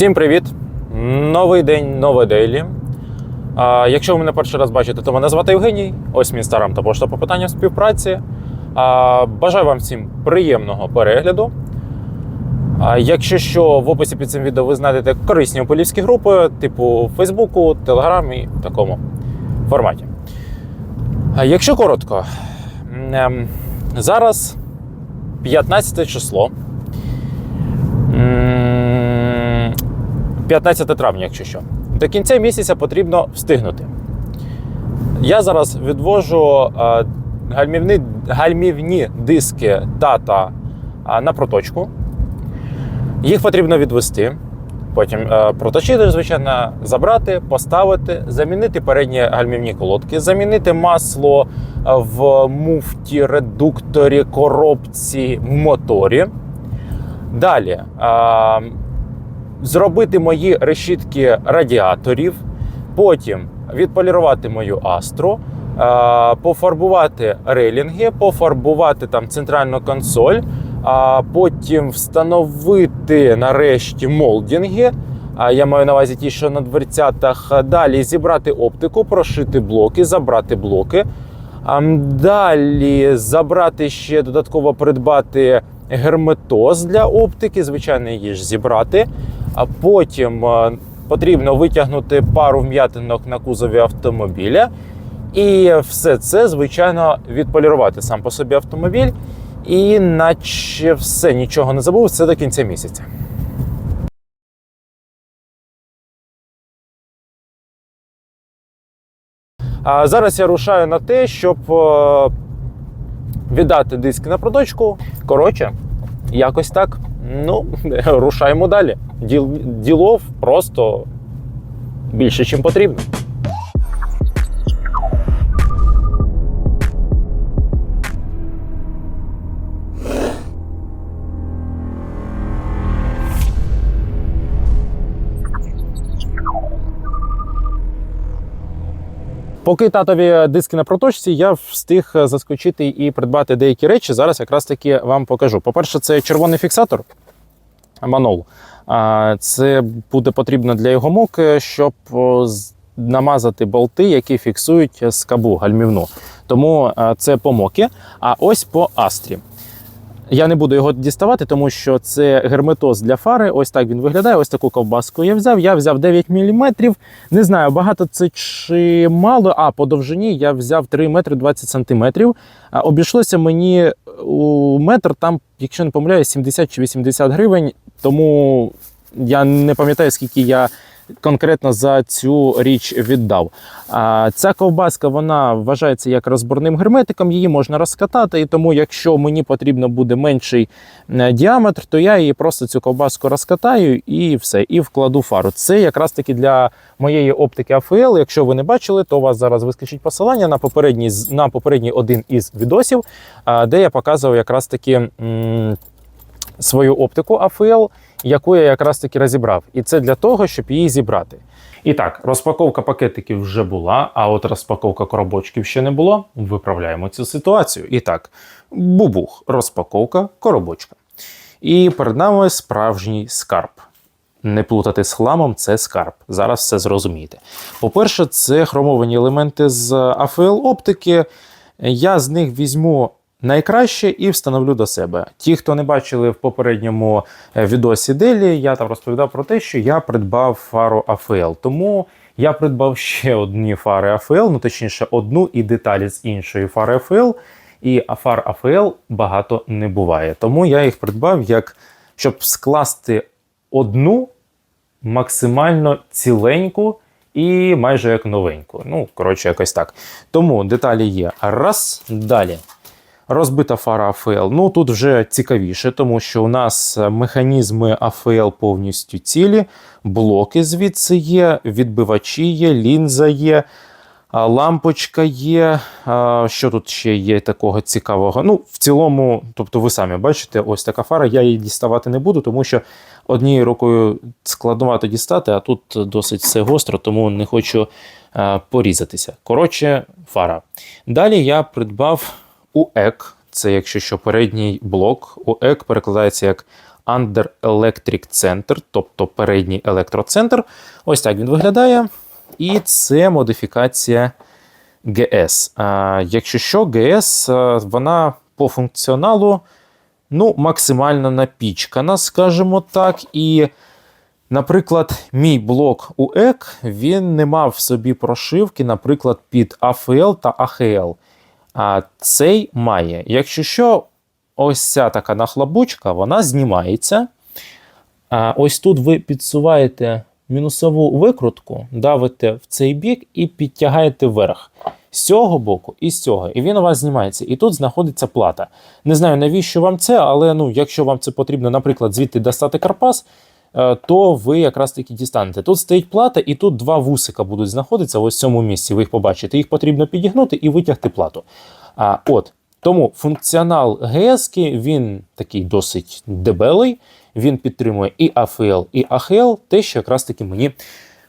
Всім привіт! Новий день, нове дейлі. А, якщо ви мене перший раз бачите, то мене звати Євгеній. Ось мій інстаграм та пошта по питанням співпраці. А, бажаю вам всім приємного перегляду. А, якщо що, в описі під цим відео ви знайдете корисні опилівські групи, типу Фейсбуку, Телеграмі в такому форматі. А, якщо коротко, ем, зараз 15 число. М, 15 травня, якщо що. До кінця місяця потрібно встигнути. Я зараз відвожу е, гальмівні, гальмівні диски дата е, на проточку. Їх потрібно відвести. Потім е, проточити, звичайно, забрати, поставити, замінити передні гальмівні колодки, замінити масло в муфті, редукторі, коробці, в моторі. Далі зробити мої решітки радіаторів, потім відполірувати мою астру, пофарбувати рейлінги, пофарбувати там центральну консоль, а потім встановити нарешті молдінги. Я маю на увазі ті, що на дверцятах. Далі зібрати оптику, прошити блоки, забрати блоки. Далі забрати ще додатково придбати герметоз для оптики, звичайно, її ж зібрати. А потім е, потрібно витягнути пару вм'ятинок на кузові автомобіля. І все це, звичайно, відполірувати сам по собі автомобіль. І наче все, нічого не забув, це до кінця місяця. А зараз я рушаю на те, щоб е, віддати диски на продочку. Коротше, якось так. Ну, рушаємо далі. Діл, ділов просто більше, ніж потрібно. Поки татові диски на проточці, я встиг заскочити і придбати деякі речі. Зараз якраз таки вам покажу. По-перше, це червоний фіксатор Манол. Це буде потрібно для його моки, щоб намазати болти, які фіксують скабу гальмівну. Тому це по мокі. А ось по астрі. Я не буду його діставати, тому що це герметоз для фари. Ось так він виглядає. Ось таку ковбаску я взяв. Я взяв 9 мм. Не знаю, багато це чи мало. А по довжині я взяв 3 метри 20 сантиметрів. А Обійшлося мені у метр, там, якщо не помиляюсь, 70 чи 80 гривень. Тому я не пам'ятаю, скільки я конкретно за цю річ віддав. Ця ковбаска вона вважається як розборним герметиком, її можна розкатати. І тому, якщо мені потрібно буде менший е, діаметр, то я її просто цю ковбаску розкатаю і все, і вкладу фару. Це якраз таки для моєї оптики AFL. Якщо ви не бачили, то у вас зараз вискочить посилання на попередній на попередній один із відосів, де я показував якраз таки. Свою оптику AFL, яку я якраз таки розібрав. І це для того, щоб її зібрати. І так, розпаковка пакетиків вже була, а от розпаковка коробочків ще не було. Виправляємо цю ситуацію. І так, бубух, розпаковка, коробочка. І перед нами справжній скарб. Не плутати з хламом, це скарб. Зараз все зрозумієте. По-перше, це хромовані елементи з AFL оптики. Я з них візьму найкраще і встановлю до себе. Ті, хто не бачили в попередньому е, відосі Делі, я там розповідав про те, що я придбав фару AFL. Тому я придбав ще одні фари AFL, ну точніше, одну і деталі з іншої фари AFL. І фар AFL багато не буває. Тому я їх придбав як щоб скласти одну максимально ціленьку і майже як новеньку. Ну, коротше, якось так. Тому деталі є. Раз, далі. Розбита фара AFL. Ну тут вже цікавіше, тому що у нас механізми AFL повністю цілі, блоки звідси є, відбивачі є, лінза є, лампочка є. Що тут ще є такого цікавого? Ну, в цілому, тобто, ви самі бачите, ось така фара. Я її діставати не буду, тому що однією рукою складновато дістати, а тут досить все гостро, тому не хочу порізатися. Коротше, фара. Далі я придбав УЕК. Це, якщо що, передній блок. УЕК перекладається як Under Electric Center, тобто передній електроцентр. Ось так він виглядає. І це модифікація GS. А, Якщо що, GS, вона по функціоналу ну, максимально напічкана, скажімо так. І, наприклад, мій блок UEC, він не мав в собі прошивки, наприклад, під AFL та AHL. А цей має. Якщо що, ось ця така нахлабучка, вона знімається. А ось тут ви підсуваєте мінусову викрутку, давите в цей бік і підтягаєте вверх. З цього боку і з цього. І він у вас знімається. І тут знаходиться плата. Не знаю, навіщо вам це, але ну, якщо вам це потрібно, наприклад, звідти достати карпас, то ви якраз таки дістанете. Тут стоїть плата, і тут два вусика будуть знаходитися в ось цьому місці. Ви їх побачите. Їх потрібно підігнути і витягти плату. А, от. Тому функціонал ГС він такий досить дебелий. Він підтримує і AFL, і AHL, те, що якраз таки мені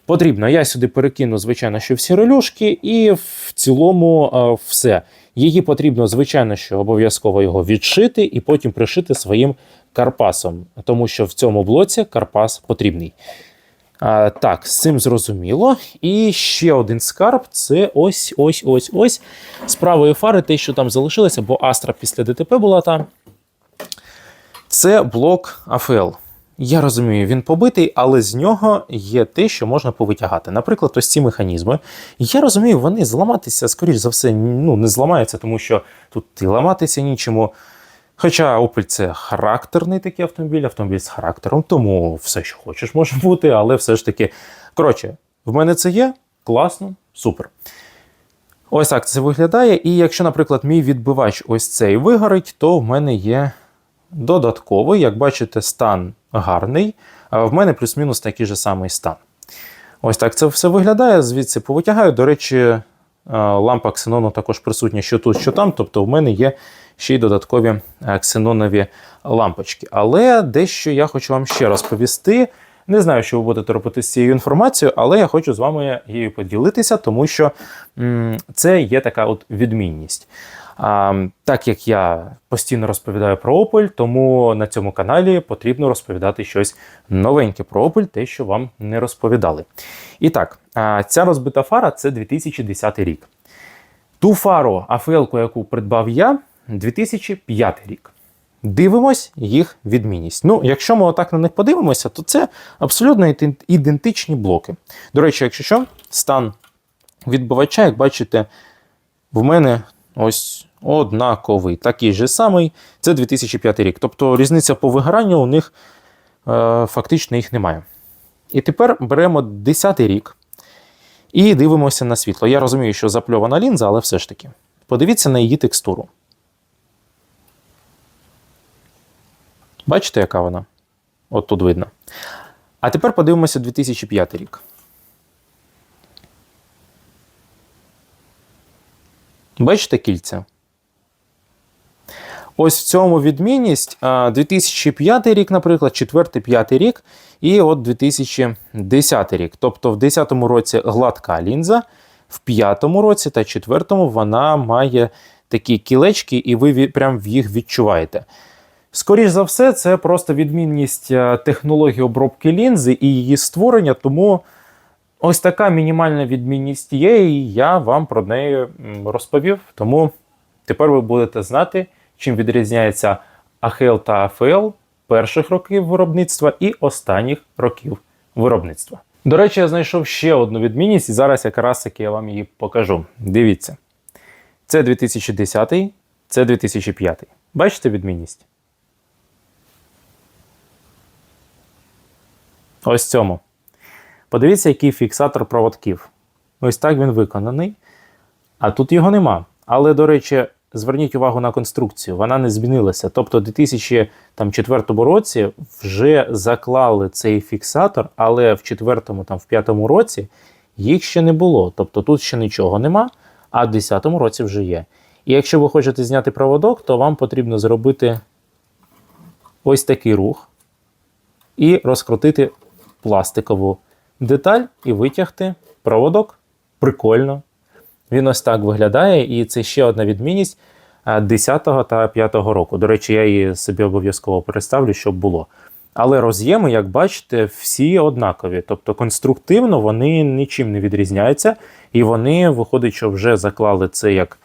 потрібно. Я сюди перекину, звичайно, що всі релюшки, і в цілому е, все. Її потрібно, звичайно, що обов'язково його відшити і потім пришити своїм карпасом, тому що в цьому блоці карпас потрібний. А, так, з цим зрозуміло. І ще один скарб це ось ось ось ось. З правої фари, те, що там залишилося, бо Астра після ДТП була там. Це блок AFL. Я розумію, він побитий, але з нього є те, що можна повитягати. Наприклад, ось ці механізми. Я розумію, вони зламатися, скоріш за все, ну, не зламаються, тому що тут і ламатися нічому. Хоча Opel це характерний такий автомобіль, автомобіль з характером, тому все, що хочеш, може бути, але все ж таки. Коротше, в мене це є, класно, супер. Ось так це виглядає. І якщо, наприклад, мій відбивач ось цей вигорить, то в мене є додатковий, як бачите, стан гарний. А в мене плюс-мінус такий же самий стан. Ось так це все виглядає. Звідси повитягаю. До речі, е, лампа ксенону також присутня, що тут, що там. Тобто, в мене є ще й додаткові е, ксенонові лампочки. Але дещо я хочу вам ще розповісти. Не знаю, що ви будете робити з цією інформацією, але я хочу з вами її поділитися, тому що це є така от відмінність. Так як я постійно розповідаю про Opel, тому на цьому каналі потрібно розповідати щось новеньке про Opel, те, що вам не розповідали. І так, ця розбита фара це 2010 рік. Ту фару афл яку придбав я, 2005 рік. Дивимось їх відмінність. Ну, якщо ми отак на них подивимося, то це абсолютно ідентичні блоки. До речі, якщо що, стан відбивача, як бачите, в мене ось однаковий. Такий же самий. Це 2005 рік. Тобто різниця по вигоранню у них е, фактично їх немає. І тепер беремо 10 рік і дивимося на світло. Я розумію, що запльована лінза, але все ж таки. Подивіться на її текстуру. Бачите, яка вона? От тут видно. А тепер подивимося 2005 рік. Бачите кільця? Ось в цьому відмінність 2005 рік, наприклад, 4-5 рік, і от 2010 рік. Тобто в 2010 році гладка лінза, в 5 році та 4 вона має такі кілечки, і ви прям їх відчуваєте. Скоріше за все, це просто відмінність технології обробки лінзи і її створення, тому ось така мінімальна відмінність є, і я вам про неї розповів. Тому тепер ви будете знати чим відрізняється АХЛ та АФЛ перших років виробництва і останніх років виробництва. До речі, я знайшов ще одну відмінність, і зараз якраз таки я вам її покажу. Дивіться. Це 2010, це 2005. Бачите відмінність? Ось цьому. Подивіться, який фіксатор проводків. Ось так він виконаний. А тут його нема. Але, до речі, зверніть увагу на конструкцію, вона не змінилася. Тобто, у 2004 році вже заклали цей фіксатор, але в 2004 там, в 5 році їх ще не було. Тобто тут ще нічого нема, а в 10 році вже є. І якщо ви хочете зняти проводок, то вам потрібно зробити ось такий рух і розкрутити пластикову деталь і витягти проводок. Прикольно. Він ось так виглядає, і це ще одна відмінність. 10 та 5 року. До речі, я її собі обов'язково переставлю, щоб було. Але роз'єми, як бачите, всі однакові. Тобто конструктивно вони нічим не відрізняються, і вони, виходить, що вже заклали це як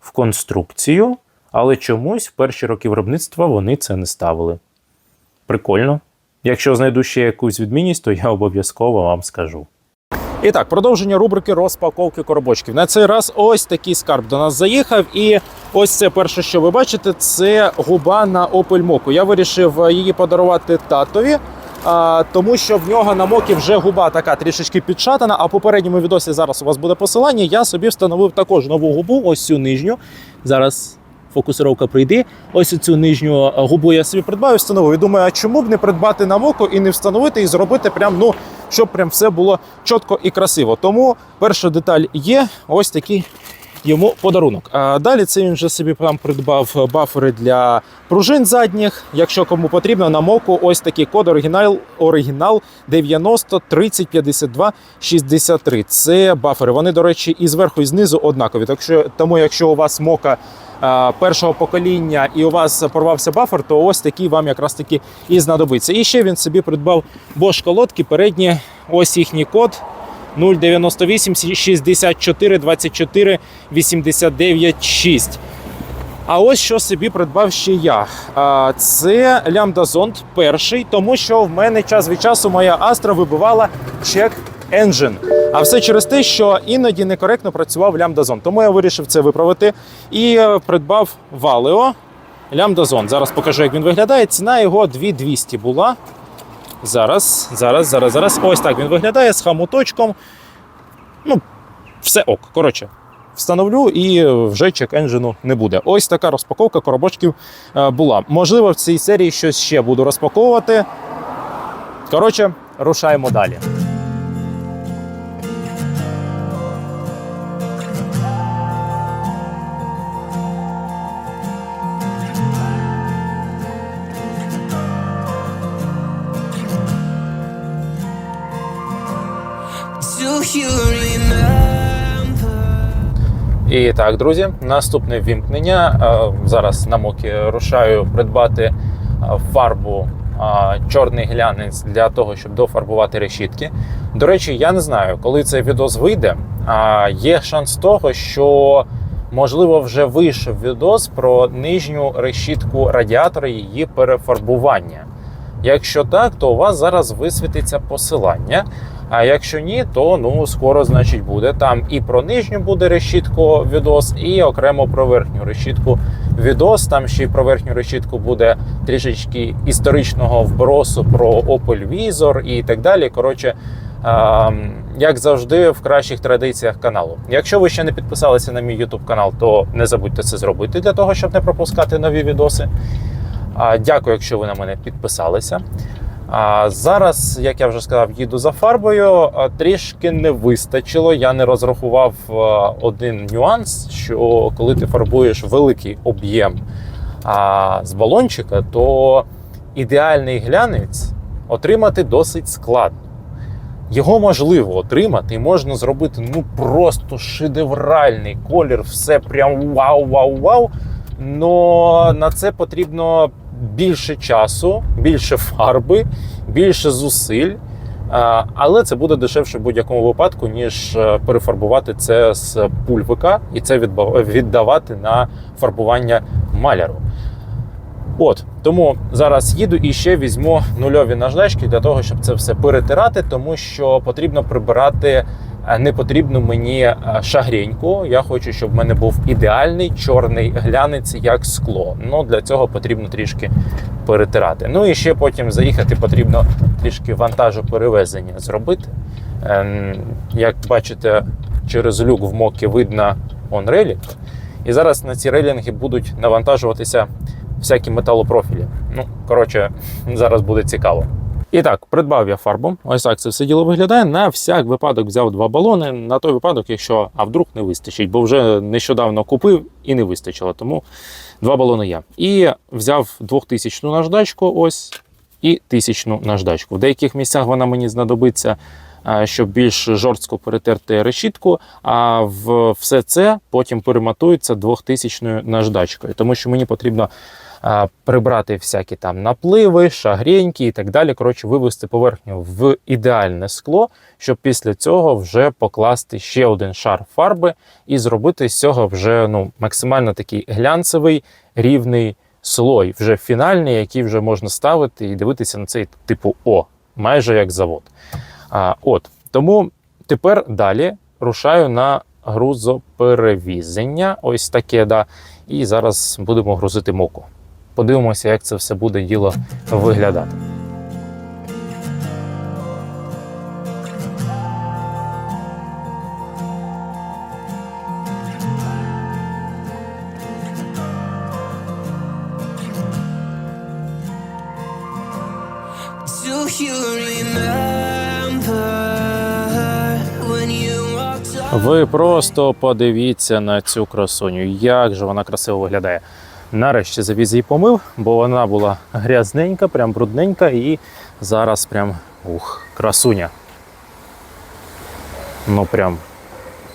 в конструкцію, але чомусь в перші роки виробництва вони це не ставили. Прикольно. Якщо знайду ще якусь відмінність, то я обов'язково вам скажу. І так, продовження рубрики розпаковки коробочків. На цей раз ось такий скарб до нас заїхав. І ось це перше, що ви бачите, це губа на Opel Moku. Я вирішив її подарувати татові. А, тому що в нього на мокі вже губа така трішечки підшатана. А в попередньому відосі зараз у вас буде посилання. Я собі встановив також нову губу, ось цю нижню. Зараз фокусировка прийде. Ось цю нижню е, губу я собі придбав і встановив. І думаю, а чому б не придбати на моку і не встановити, і зробити прям, ну, щоб прям все було чітко і красиво. Тому перша деталь є. Ось такий йому подарунок. А далі це він вже собі там придбав бафери для пружин задніх. Якщо кому потрібно, на моку ось такий код оригінал, оригінал 90 30 52 63. Це бафери. Вони, до речі, і зверху, і знизу однакові. Так що, тому, якщо у вас мока першого покоління і у вас порвався бафер, то ось такий вам якраз таки і знадобиться. І ще він собі придбав Bosch колодки, передні, ось їхній код. 098 64 24 89 6. А ось що собі придбав ще я. Це лямбда зонд перший, тому що в мене час від часу моя Astra вибивала чек engine. А все через те, що іноді некоректно працював лямбда зонд. Тому я вирішив це виправити і е, придбав Valeo лямбда зонд. Зараз покажу, як він виглядає. Ціна його 2200 була. Зараз, зараз, зараз, зараз. Ось так він виглядає з хамуточком. Ну, все ок. Коротше, встановлю і вже чек енджину не буде. Ось така розпаковка коробочків е, була. Можливо, в цій серії щось ще буду розпаковувати. Коротше, рушаємо далі. І так, друзі, наступне вімкнення. Е, Зараз на мокі рушаю придбати е, фарбу е, чорний глянець для того, щоб дофарбувати решітки. До речі, я не знаю, коли цей відос вийде. Є шанс того, що можливо вже вийшов відос про нижню решітку радіатора і її перефарбування. Якщо так, то у вас зараз висвітиться посилання. А якщо ні, то ну скоро значить буде. Там і про нижню буде решітку відос, і окремо про верхню решітку відос. Там ще й про верхню решітку буде трішечки історичного вбросу про Opel Vizor і так далі. Коротше, як завжди, в кращих традиціях каналу. Якщо ви ще не підписалися на мій YouTube канал, то не забудьте це зробити для того, щоб не пропускати нові відоси. Дякую, якщо ви на мене підписалися. А зараз, як я вже сказав, їду за фарбою. Трішки не вистачило. Я не розрахував один нюанс: що коли ти фарбуєш великий об'єм з балончика, то ідеальний глянець отримати досить складно. Його можливо отримати, і можна зробити ну просто шедевральний колір, все прям вау-вау-вау. Но на це потрібно більше часу, більше фарби, більше зусиль. Але це буде дешевше в будь-якому випадку, ніж е, перефарбувати це з пульвика і це віддавати на фарбування маляру. От тому зараз їду і ще візьму нульові наждачки для того, щоб це все перетирати, тому що потрібно прибирати е, непотрібну мені е, шагреньку. Я хочу, щоб в мене був ідеальний чорний глянець, як скло. Ну для цього потрібно трішки перетирати. Ну і ще потім заїхати потрібно трішки вантажу перевезення зробити. Ем, Як бачите, через люк в мокі видно он релінг. І зараз на ці релінги будуть навантажуватися всякі металопрофілі. Ну, коротше, зараз буде цікаво. І так, придбав я фарбу. Ось так це все діло виглядає. На всяк випадок взяв два балони. На той випадок, якщо а вдруг не вистачить, бо вже нещодавно купив і не вистачило. Тому два балони я. І взяв 2000 наждачку, ось, і тисячну наждачку. В деяких місцях вона мені знадобиться щоб більш жорстко перетерти решітку. А в все це потім перематується 2000 наждачкою, тому що мені потрібно прибрати всякі там напливи, шагреньки і так далі. Коротше, вивести поверхню в ідеальне скло, щоб після цього вже покласти ще один шар фарби і зробити з цього вже ну, максимально такий глянцевий рівний слой, вже фінальний, який вже можна ставити і дивитися на цей типу О, майже як завод. От тому тепер далі рушаю на грузоперевізення. Ось таке, да. І зараз будемо грузити моку. Подивимося, як це все буде діло виглядати. Просто подивіться на цю красуню, як же вона красиво виглядає. Нарешті завіз її помив, бо вона була грязненька, прям брудненька, і зараз прям ух, красуня. Ну прям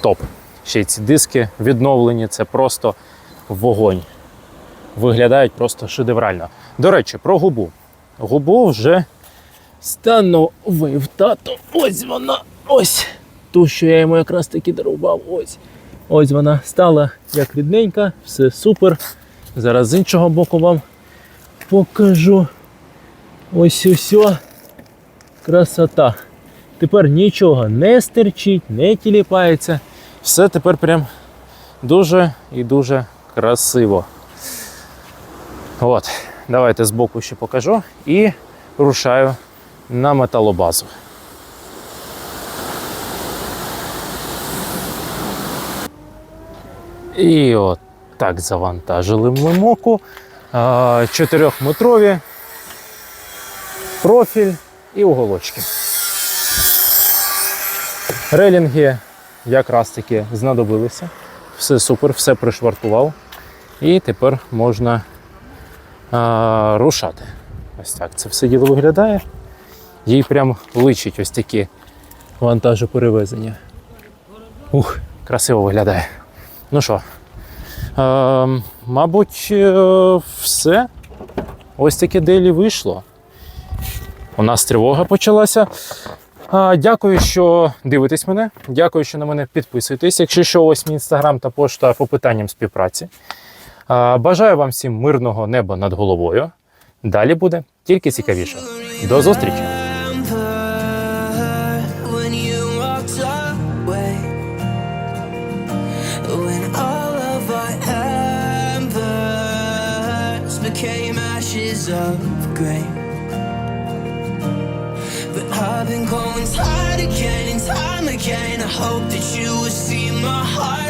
топ. Ще й ці диски відновлені, це просто вогонь. Виглядають просто шедеврально. До речі, про губу. Губу вже становив тато. Ось вона. Ось. Ту, що я йому якраз таки дарував. Ось. Ось вона стала як рідненька, все супер. Зараз з іншого боку вам покажу. Ось усе. Красота. Тепер нічого не стерчить, не тіліпається. Все тепер прям дуже і дуже красиво. От, давайте збоку ще покажу і рушаю на металобазу. І от так завантажили ми моку. А, Чотирьохметрові профіль і уголочки. Релінги якраз таки знадобилися. Все супер, все пришвартував. І тепер можна а, рушати. Ось так це все діло виглядає. Їй прям личить ось такі вантажоперевезення. Ух, красиво виглядає. Ну що, е, мабуть, е, все. Ось таке делі вийшло. У нас тривога почалася. А, Дякую, що дивитесь мене. Дякую, що на мене підписуєтесь. Якщо що, ось мій інстаграм та пошта по питанням співпраці. А, Бажаю вам всім мирного неба над головою. Далі буде тільки цікавіше. До зустрічі! hope that you would see my heart.